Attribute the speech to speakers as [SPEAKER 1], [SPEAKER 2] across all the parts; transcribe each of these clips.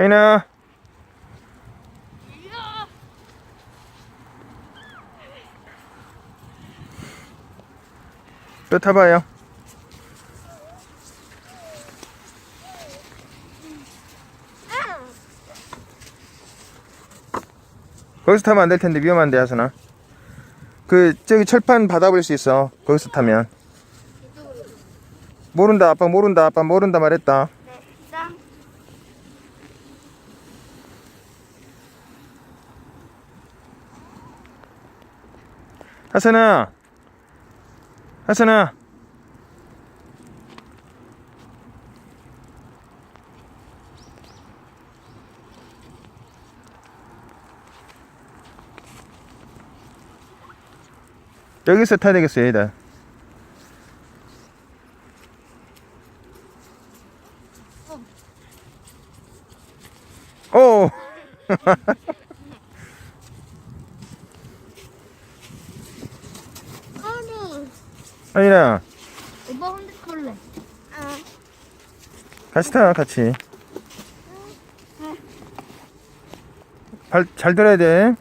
[SPEAKER 1] 혜인아 또 타봐요 거기서 타면 안 될 텐데 위험한데 하선아 그 저기 철판 받아볼 수 있어. 거기서 타면. 모른다 아빠 모른다 아빠 모른다 말했다 하선아 하선아 여기서 타야 되겠어요 얘들 오
[SPEAKER 2] 아니.
[SPEAKER 1] 아니라
[SPEAKER 2] 오빠 혼자 탈래. 아.
[SPEAKER 1] 같이 타 같이. 발 잘 들어야 돼.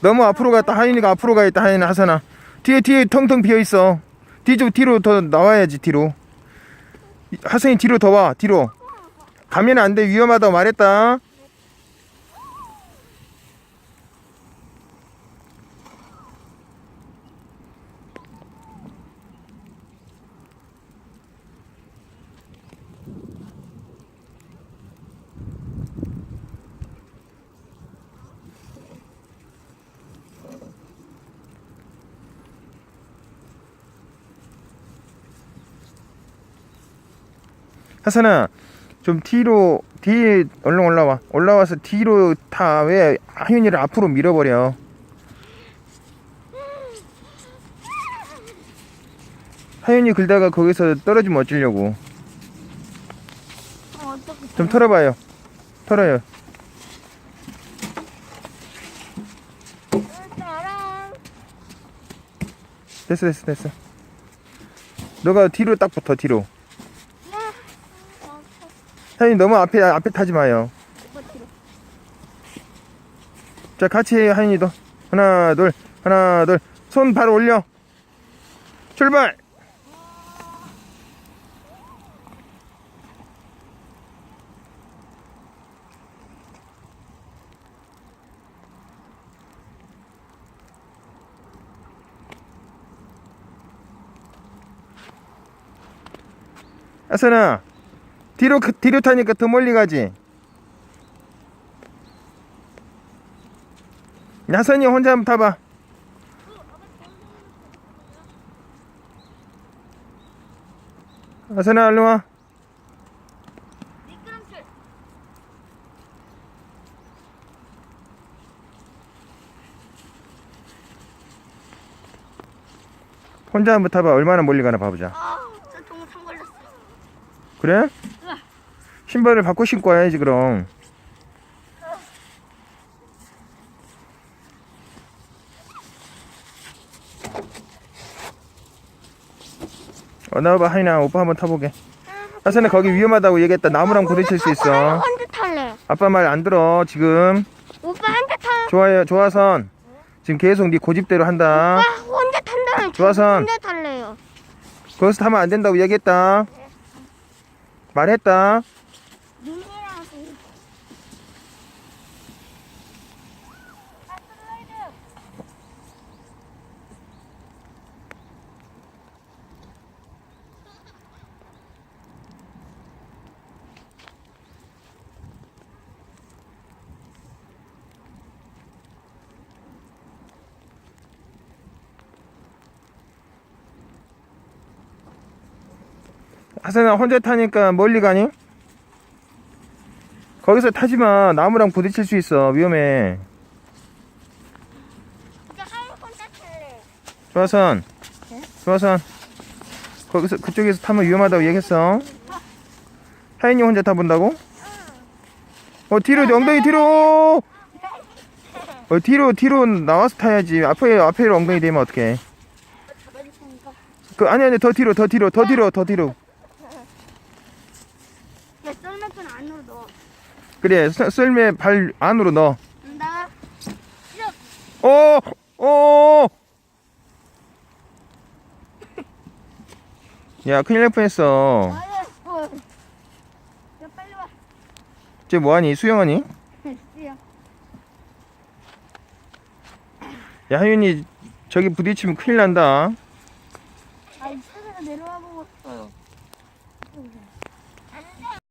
[SPEAKER 1] 너무 앞으로 갔다 하인이가 앞으로 가 있다 하인 하선아. 뒤에 뒤에 텅텅 비어 있어. 뒤쪽 뒤로 더 나와야지 뒤로. 하선이 뒤로 더 와 뒤로. 가면 안 돼. 위험하다고 말했다 하선아 좀 뒤로 뒤에 얼른 올라와. 올라와서 뒤로 타. 왜 하윤이를 앞으로 밀어버려? 하윤이 긁다가 거기서 떨어지면 어쩌려고. 좀 털어봐요. 털어요. 됐어 됐어 됐어. 너가 뒤로 딱 붙어 뒤로 하윤이 너무 앞에 앞에 타지 마요. 자 같이 해요 하윤이도. 하나 둘 하나 둘. 손 바로 올려. 출발! 아선아 뒤로 그- 뒤로 타니까 더 멀리 가지 야선이 혼자 한번 타봐. 야선아 얼른 와. 혼자 한번 타봐. 얼마나 멀리 가나 봐보자.
[SPEAKER 2] 아, 저 동상 걸렸어.
[SPEAKER 1] 그래? 신발을 바꿔 신고 와야지 그럼. 어 나와봐 하인아 오빠 한번 타보게. 야선아 거기 위험하다고 얘기했다. 나무랑 부딪힐 수 있어.
[SPEAKER 2] 혼자 탈래.
[SPEAKER 1] 아빠 말 안 들어 지금.
[SPEAKER 2] 오빠 혼자 탈.
[SPEAKER 1] 좋아요 조화선. 지금 계속 네 고집대로 한다.
[SPEAKER 2] 오빠 혼자 탄다면 저
[SPEAKER 1] 좋아선.
[SPEAKER 2] 혼자 탈래요.
[SPEAKER 1] 거기서 타면 안 된다고 얘기했다. 말했다.
[SPEAKER 2] 눈이랑
[SPEAKER 1] 하선아 혼자 타니까 멀리 가니? 거기서 타지 마. 나무랑 부딪힐 수 있어. 위험해.
[SPEAKER 2] 혼자 탈래.
[SPEAKER 1] 조화선. 조화선. 거기서 그쪽에서 타면 위험하다고 얘기했어. 하인이 혼자 타본다고? 어 뒤로 엉덩이 뒤로. 어 뒤로 뒤로 나와서 타야지. 앞에 앞에 엉덩이 대면 어떡해?
[SPEAKER 2] 테니까.
[SPEAKER 1] 그 아니 아니 더 뒤로 더 뒤로 더 뒤로 더 뒤로.
[SPEAKER 2] 야, 썰매끈 안으로 넣어.
[SPEAKER 1] 그래 썰- 썰매 발 안으로 넣어
[SPEAKER 2] 나.
[SPEAKER 1] 오! 오! 야 큰일 날 뻔했어
[SPEAKER 2] 어. 야, 빨리 와.
[SPEAKER 1] 쟤 뭐하니 수영하니?
[SPEAKER 2] 야,
[SPEAKER 1] 야 하윤이 저기 부딪히면 큰일 난다.